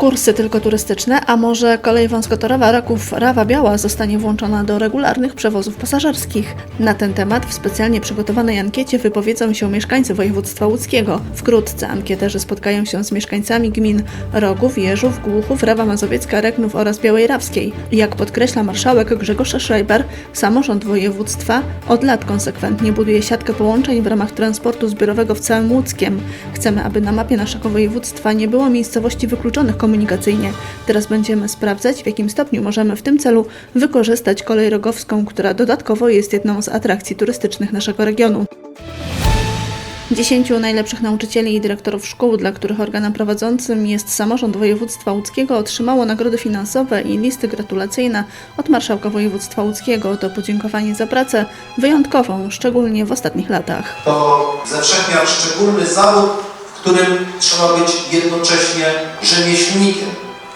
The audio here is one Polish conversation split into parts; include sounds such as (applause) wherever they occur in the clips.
Kursy tylko turystyczne, a może kolej wąskotorowa Raków Rawa Biała zostanie włączona do regularnych przewozów pasażerskich? Na ten temat w specjalnie przygotowanej ankiecie wypowiedzą się mieszkańcy województwa łódzkiego. Wkrótce ankieterzy spotkają się z mieszkańcami gmin Rogów, Jeżów, Głuchów, Rawa Mazowiecka, Reknów oraz Białej Rawskiej. Jak podkreśla marszałek Grzegorz Schreiber, samorząd województwa od lat konsekwentnie buduje siatkę połączeń w ramach transportu zbiorowego w całym Łódzkiem. Chcemy, aby na mapie naszego województwa nie było miejscowości wykluczonych komunikacyjnie. Teraz będziemy sprawdzać, w jakim stopniu możemy w tym celu wykorzystać kolej rogowską, która dodatkowo jest jedną z atrakcji turystycznych naszego regionu. Dziesięciu najlepszych nauczycieli i dyrektorów szkół, dla których organem prowadzącym jest samorząd województwa łódzkiego, otrzymało nagrody finansowe i listy gratulacyjne od marszałka województwa łódzkiego. To podziękowanie za pracę wyjątkową, szczególnie w ostatnich latach. to ze wszech miar szczególny zawód, którym trzeba być jednocześnie rzemieślnikiem,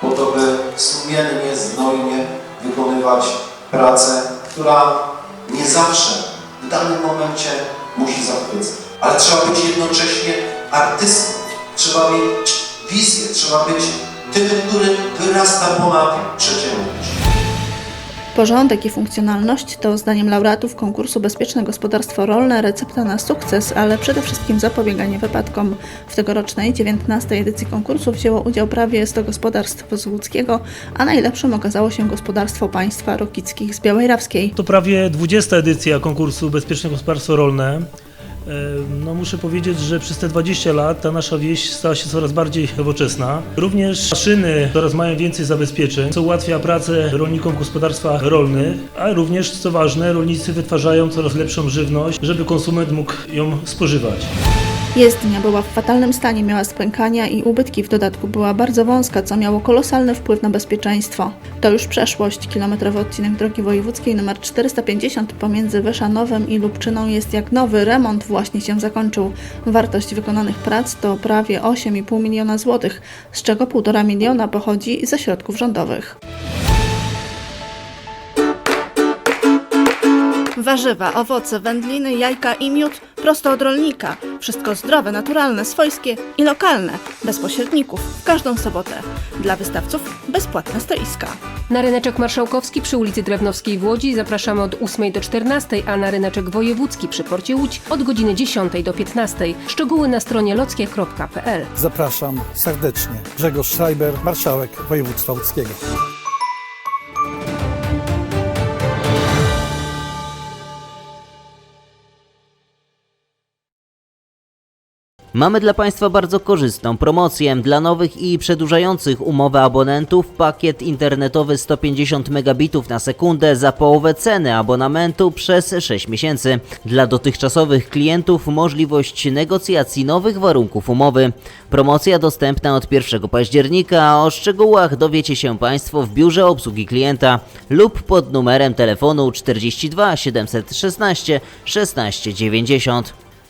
po to, by sumiennie, znojnie wykonywać pracę, która nie zawsze w danym momencie musi zachwycać. Ale trzeba być jednocześnie artystą, trzeba mieć wizję, trzeba być tym, który wyrasta ponad przeciętność. Porządek i funkcjonalność to zdaniem laureatów konkursu Bezpieczne Gospodarstwo Rolne recepta na sukces, ale przede wszystkim zapobieganie wypadkom. W tegorocznej 19. edycji konkursu wzięło udział prawie 100 gospodarstw z Łódzkiego, a najlepszym okazało się gospodarstwo państwa Rokickich z Białej Rawskiej. To prawie 20 edycja konkursu Bezpieczne Gospodarstwo Rolne. E, No muszę powiedzieć, że przez te 20 lat ta nasza wieś stała się coraz bardziej nowoczesna. Również maszyny coraz mają więcej zabezpieczeń, co ułatwia pracę rolnikom w gospodarstwach rolnych, a również, co ważne, rolnicy wytwarzają coraz lepszą żywność, żeby konsument mógł ją spożywać. Jezdnia była w fatalnym stanie, miała spękania i ubytki w dodatku była bardzo wąska, co miało kolosalny wpływ na bezpieczeństwo. To już przeszłość. Kilometrowy odcinek drogi wojewódzkiej nr 450 pomiędzy Wyszanowem i Lubczyną jest jak nowy, remont właśnie się zakończył. Wartość wykonanych prac to prawie 8,5 miliona złotych, z czego 1,5 miliona pochodzi ze środków rządowych. Warzywa, owoce, wędliny, jajka i miód prosto od rolnika. Wszystko zdrowe, naturalne, swojskie i lokalne, bez pośredników, w każdą sobotę. Dla wystawców bezpłatne stoiska. Na ryneczek marszałkowski przy ulicy Drewnowskiej w Łodzi zapraszamy od 8 do 14, a na ryneczek wojewódzki przy porcie Łódź od godziny 10 do 15. Szczegóły na stronie lockie.pl. Zapraszam serdecznie. Grzegorz Schreiber, marszałek województwa łódzkiego. Mamy dla Państwa bardzo korzystną promocję. Dla nowych i przedłużających umowę abonentów pakiet internetowy 150 megabitów na sekundę za połowę ceny abonamentu przez 6 miesięcy. Dla dotychczasowych klientów możliwość negocjacji nowych warunków umowy. Promocja dostępna od 1 października, a o szczegółach dowiecie się Państwo w biurze obsługi klienta lub pod numerem telefonu 42 716 16 90.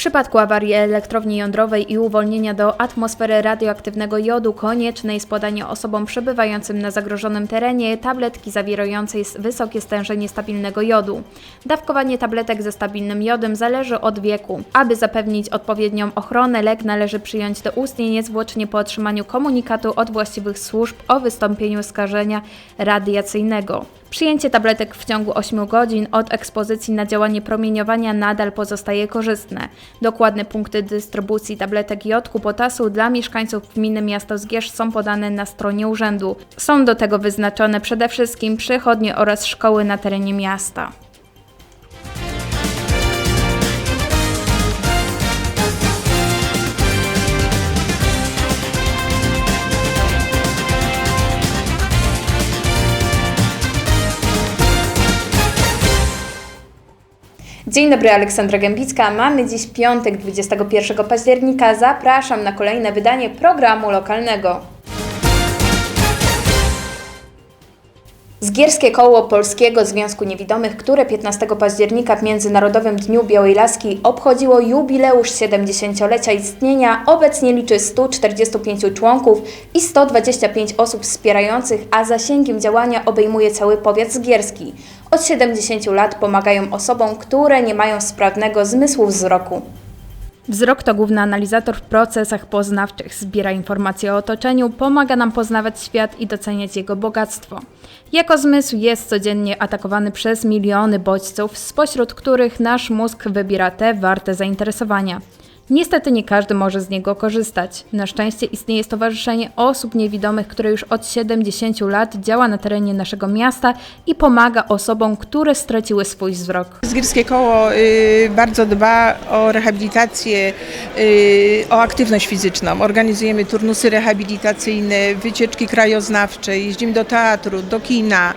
Przypadku awarii elektrowni jądrowej i uwolnienia do atmosfery radioaktywnego jodu konieczne jest podanie osobom przebywającym na zagrożonym terenie tabletki zawierającej wysokie stężenie stabilnego jodu. Dawkowanie tabletek ze stabilnym jodem zależy od wieku. Aby zapewnić odpowiednią ochronę, lek należy przyjąć do ust i niezwłocznie po otrzymaniu komunikatu od właściwych służb o wystąpieniu skażenia radiacyjnego. Przyjęcie tabletek w ciągu 8 godzin od ekspozycji na działanie promieniowania nadal pozostaje korzystne. Dokładne punkty dystrybucji tabletek jodku potasu dla mieszkańców gminy miasto Zgierz są podane na stronie urzędu. Są do tego wyznaczone przede wszystkim przychodnie oraz szkoły na terenie miasta. Dzień dobry, Aleksandra Gębicka. Mamy dziś piątek, 21 października. Zapraszam na kolejne wydanie programu lokalnego. Zgierskie Koło Polskiego Związku Niewidomych, które 15 października w Międzynarodowym Dniu Białej Laski obchodziło jubileusz 70-lecia istnienia, obecnie liczy 145 członków i 125 osób wspierających, a zasięgiem działania obejmuje cały powiat zgierski. Od 70 lat pomagają osobom, które nie mają sprawnego zmysłu wzroku. Wzrok to główny analizator w procesach poznawczych. Zbiera informacje o otoczeniu, pomaga nam poznawać świat i doceniać jego bogactwo. Jako zmysł jest codziennie atakowany przez miliony bodźców, spośród których nasz mózg wybiera te warte zainteresowania. Niestety nie każdy może z niego korzystać. Na szczęście istnieje Stowarzyszenie Osób Niewidomych, które już od 70 lat działa na terenie naszego miasta i pomaga osobom, które straciły swój wzrok. Zgierskie Koło y, bardzo dba o rehabilitację, y, o aktywność fizyczną. Organizujemy turnusy rehabilitacyjne, wycieczki krajoznawcze, jeździmy do teatru, do kina.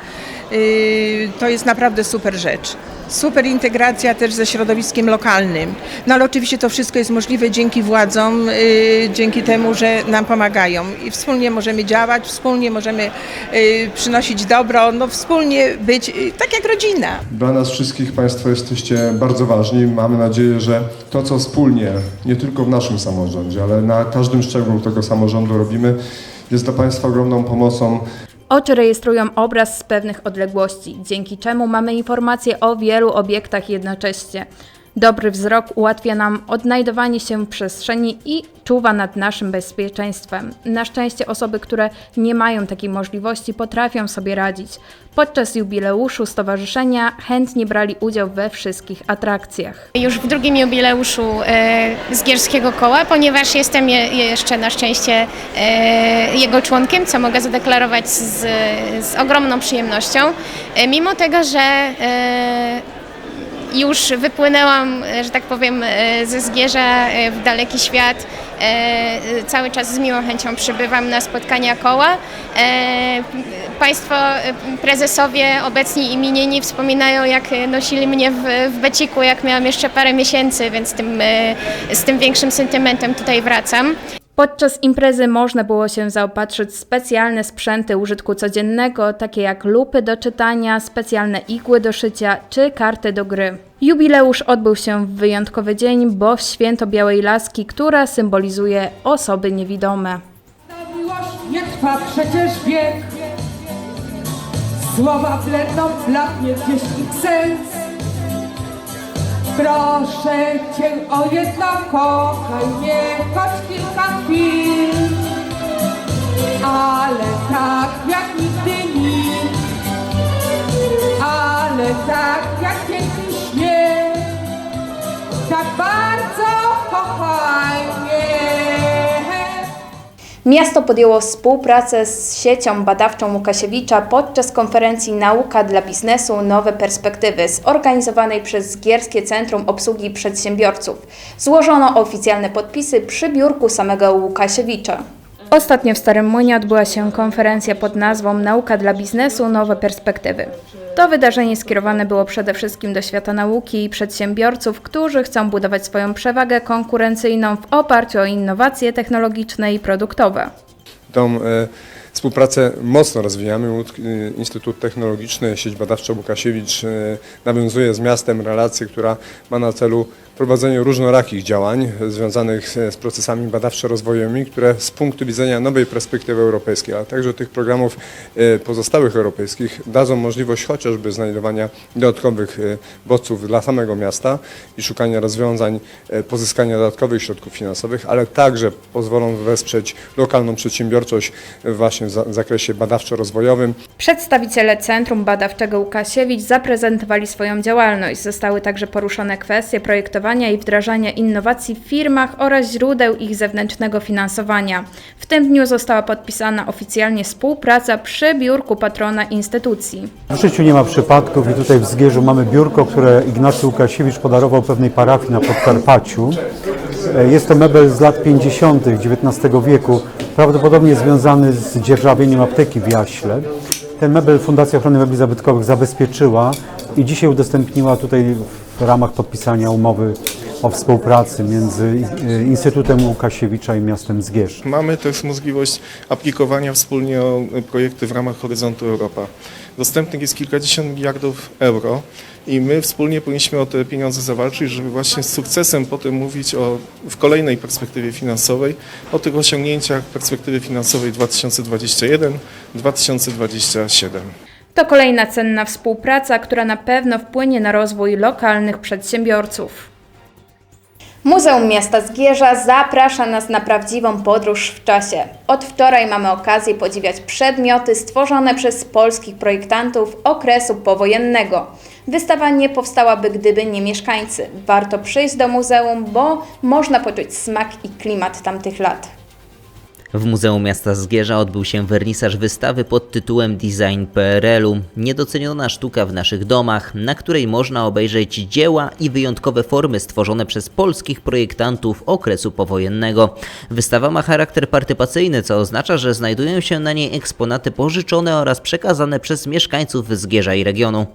Y, To jest naprawdę super rzecz. Super integracja też ze środowiskiem lokalnym. No ale oczywiście to wszystko jest możliwe dzięki władzom, y, dzięki temu, że nam pomagają. I wspólnie możemy działać, wspólnie możemy y, przynosić dobro, no wspólnie być tak jak rodzina. Dla nas wszystkich Państwo jesteście bardzo ważni. Mamy nadzieję, że to, co wspólnie, nie tylko w naszym samorządzie, ale na każdym szczeblu tego samorządu robimy, jest dla Państwa ogromną pomocą. Oczy rejestrują obraz z pewnych odległości, dzięki czemu mamy informacje o wielu obiektach jednocześnie. Dobry wzrok ułatwia nam odnajdowanie się w przestrzeni i czuwa nad naszym bezpieczeństwem. Na szczęście osoby, które nie mają takiej możliwości, potrafią sobie radzić. Podczas jubileuszu stowarzyszenia chętnie brali udział we wszystkich atrakcjach. już w drugim jubileuszu e, Zgierskiego Koła, ponieważ jestem je, jeszcze na szczęście e, jego członkiem, co mogę zadeklarować z, z ogromną przyjemnością. E, mimo tego, że e, już wypłynęłam, e, że tak powiem, e, ze Zgierza e, w daleki świat. Cały czas z miłą chęcią przybywam na spotkania koła. Państwo prezesowie, obecni imienieni, wspominają, jak nosili mnie w, w beciku, jak miałam jeszcze parę miesięcy, więc tym, z tym większym sentymentem tutaj wracam. Podczas imprezy można było się zaopatrzyć w specjalne sprzęty użytku codziennego, takie jak lupy do czytania, specjalne igły do szycia czy karty do gry. Jubileusz odbył się w wyjątkowy dzień, bo w święto Białej Laski, która symbolizuje osoby niewidome. Miłość nie trwa przecież wiek. Słowa bledną, blaknie gdzieś sens. Proszę Cię o jedno, kochaj mnie choć kilka chwil. Ale tak jak nigdy nikt. Ale tak jak piękny śnieg. Tak bardzo Miasto podjęło współpracę z siecią badawczą Łukasiewicza podczas konferencji Nauka dla biznesu Nowe Perspektywy zorganizowanej przez Zgierskie Centrum Obsługi Przedsiębiorców. Złożono oficjalne podpisy przy biurku samego Łukasiewicza. Ostatnio w Starym Młynie odbyła się konferencja pod nazwą Nauka dla biznesu Nowe Perspektywy. To wydarzenie skierowane było przede wszystkim do świata nauki i przedsiębiorców, którzy chcą budować swoją przewagę konkurencyjną w oparciu o innowacje technologiczne i produktowe. Tą e, współpracę mocno rozwijamy. Instytut Technologiczny, sieć badawcza Łukasiewicz e, nawiązuje z miastem relację, która ma na celu prowadzenie różnorakich działań związanych z procesami badawczo-rozwojowymi, które z punktu widzenia nowej perspektywy europejskiej, ale także tych programów e, pozostałych europejskich dadzą możliwość chociażby znajdowania dodatkowych e, bodźców dla samego miasta i szukania rozwiązań, e, pozyskania dodatkowych środków finansowych, ale także pozwolą wesprzeć lokalną przedsiębiorczość właśnie w zakresie badawczo-rozwojowym. Przedstawiciele Centrum Badawczego Łukasiewicz zaprezentowali swoją działalność. Zostały także poruszone kwestie projektowania i wdrażania innowacji w firmach oraz źródeł ich zewnętrznego finansowania. W tym dniu została podpisana oficjalnie współpraca przy biurku patrona instytucji. W życiu nie ma przypadków i tutaj w Zgierzu mamy biurko, które Ignacy Łukasiewicz podarował pewnej parafii na Podkarpaciu. E, Jest to mebel z lat 50. XIX wieku, prawdopodobnie związany z dzierżawieniem apteki w Jaśle. Ten mebel Fundacja Ochrony Mebli Zabytkowych zabezpieczyła i dzisiaj udostępniła tutaj w ramach podpisania umowy o współpracy między e, Instytutem Łukasiewicza i miastem Zgierz. Mamy też możliwość aplikowania wspólnie o projekty w ramach Horyzontu Europa. dostępnych jest kilkadziesiąt miliardów euro i my wspólnie powinniśmy o te pieniądze zawalczyć, żeby właśnie z sukcesem potem mówić o, w kolejnej perspektywie finansowej o tych osiągnięciach perspektywy finansowej 2021-2027. To kolejna cenna współpraca, która na pewno wpłynie na rozwój lokalnych przedsiębiorców. Muzeum Miasta Zgierza zaprasza nas na prawdziwą podróż w czasie. Od wczoraj mamy okazję podziwiać przedmioty stworzone przez polskich projektantów okresu powojennego. Wystawa nie powstałaby, gdyby nie mieszkańcy. Warto przyjść do muzeum, bo można poczuć smak i klimat tamtych lat. W Muzeum Miasta Zgierza odbył się wernisaż wystawy pod tytułem Design PRL-u. Niedoceniona sztuka w naszych domach, na której można obejrzeć dzieła i wyjątkowe formy stworzone przez polskich projektantów okresu powojennego. Wystawa ma charakter partypacyjny, co oznacza, że znajdują się na niej eksponaty pożyczone oraz przekazane przez mieszkańców Zgierza i regionu.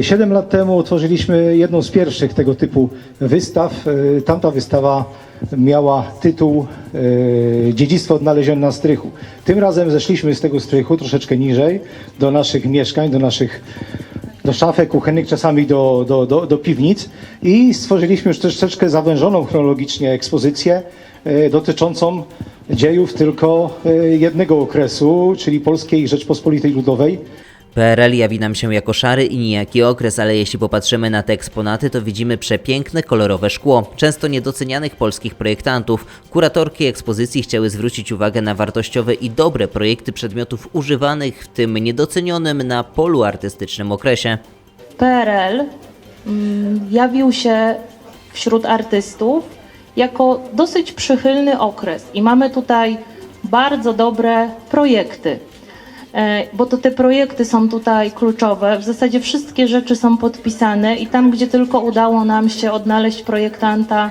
Siedem lat temu otworzyliśmy jedną z pierwszych tego typu wystaw. E, Tamta wystawa miała tytuł e, Dziedzictwo odnalezione na strychu. Tym razem zeszliśmy z tego strychu troszeczkę niżej do naszych mieszkań, do naszych do szafek kuchennych, czasami do, do, do, do piwnic i stworzyliśmy już troszeczkę zawężoną chronologicznie ekspozycję e, dotyczącą dziejów tylko e, jednego okresu, czyli Polskiej Rzeczpospolitej Ludowej. PRL jawi nam się jako szary i nijaki okres, ale jeśli popatrzymy na te eksponaty, to widzimy przepiękne, kolorowe szkło, często niedocenianych polskich projektantów. Kuratorki ekspozycji chciały zwrócić uwagę na wartościowe i dobre projekty przedmiotów używanych w tym niedocenionym na polu artystycznym okresie. PRL mm, jawił się wśród artystów jako dosyć przychylny okres i mamy tutaj bardzo dobre projekty. E, Bo to te projekty są tutaj kluczowe. W zasadzie wszystkie rzeczy są podpisane i tam, gdzie tylko udało nam się odnaleźć projektanta,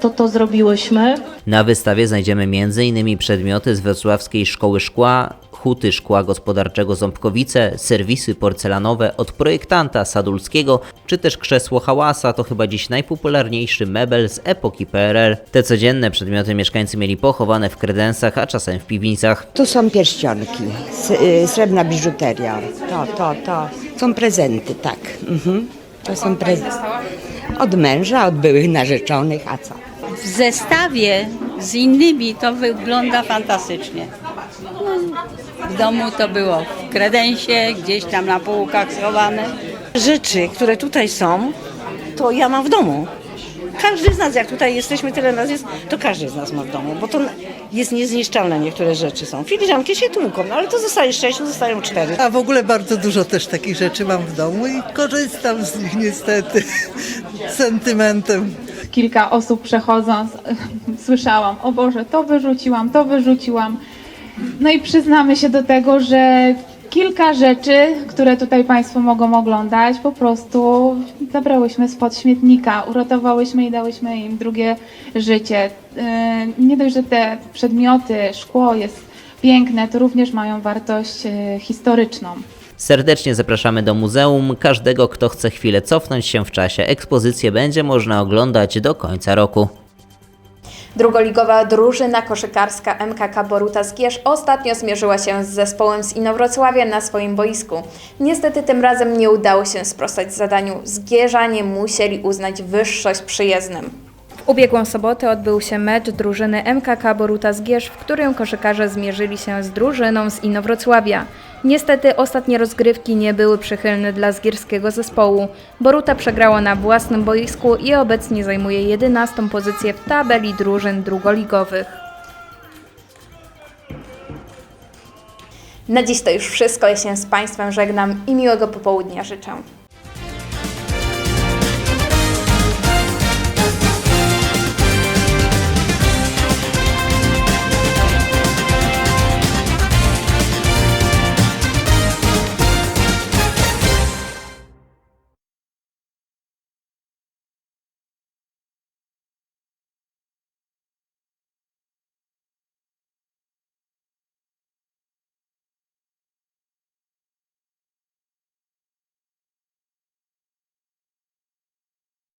to to zrobiłyśmy. Na wystawie znajdziemy m.in. przedmioty z Wrocławskiej Szkoły Szkła, huty szkła gospodarczego Ząbkowice, serwisy porcelanowe od projektanta Sadulskiego, czy też krzesło hałasa, to chyba dziś najpopularniejszy mebel z epoki PRL. Te codzienne przedmioty mieszkańcy mieli pochowane w kredensach, a czasem w piwnicach. Tu są pierścionki, y, srebrna biżuteria. To, to, to. Są prezenty, tak. Mhm. To są prezenty. Od męża, od byłych narzeczonych, a co? w zestawie z innymi to wygląda fantastycznie. No, w domu to było w kredensie, gdzieś tam na półkach schowane. Rzeczy, które tutaj są, to ja mam w domu. Każdy z nas, jak tutaj jesteśmy, tyle nas jest, to każdy z nas ma w domu, bo to jest niezniszczalne, niektóre rzeczy są. Filiżanki się tłuką, no ale to zostaje sześć, to zostają cztery. A w ogóle bardzo dużo też takich rzeczy mam w domu i korzystam z nich niestety sentymentem. kilka osób przechodząc (laughs) słyszałam, o Boże, to wyrzuciłam, to wyrzuciłam. No i przyznamy się do tego, że kilka rzeczy, które tutaj Państwo mogą oglądać, po prostu zabrałyśmy spod śmietnika, uratowałyśmy i dałyśmy im drugie życie. Yy, Nie dość, że te przedmioty, szkło jest piękne, to również mają wartość yy, historyczną. Serdecznie zapraszamy do muzeum każdego, kto chce chwilę cofnąć się w czasie. Ekspozycję będzie można oglądać do końca roku. Drugoligowa drużyna koszykarska MKK Boruta Zgierz ostatnio zmierzyła się z zespołem z Inowrocławia na swoim boisku. Niestety tym razem nie udało się sprostać zadaniu. Zgierzanie musieli uznać wyższość przyjezdnym. W ubiegłą sobotę odbył się mecz drużyny MKK Boruta Zgierz, w którym koszykarze zmierzyli się z drużyną z Inowrocławia. Niestety ostatnie rozgrywki nie były przychylne dla zgierskiego zespołu. Boruta przegrała na własnym boisku i obecnie zajmuje 11 pozycję w tabeli drużyn drugoligowych. Na dziś to już wszystko. Ja się z Państwem żegnam i miłego popołudnia życzę.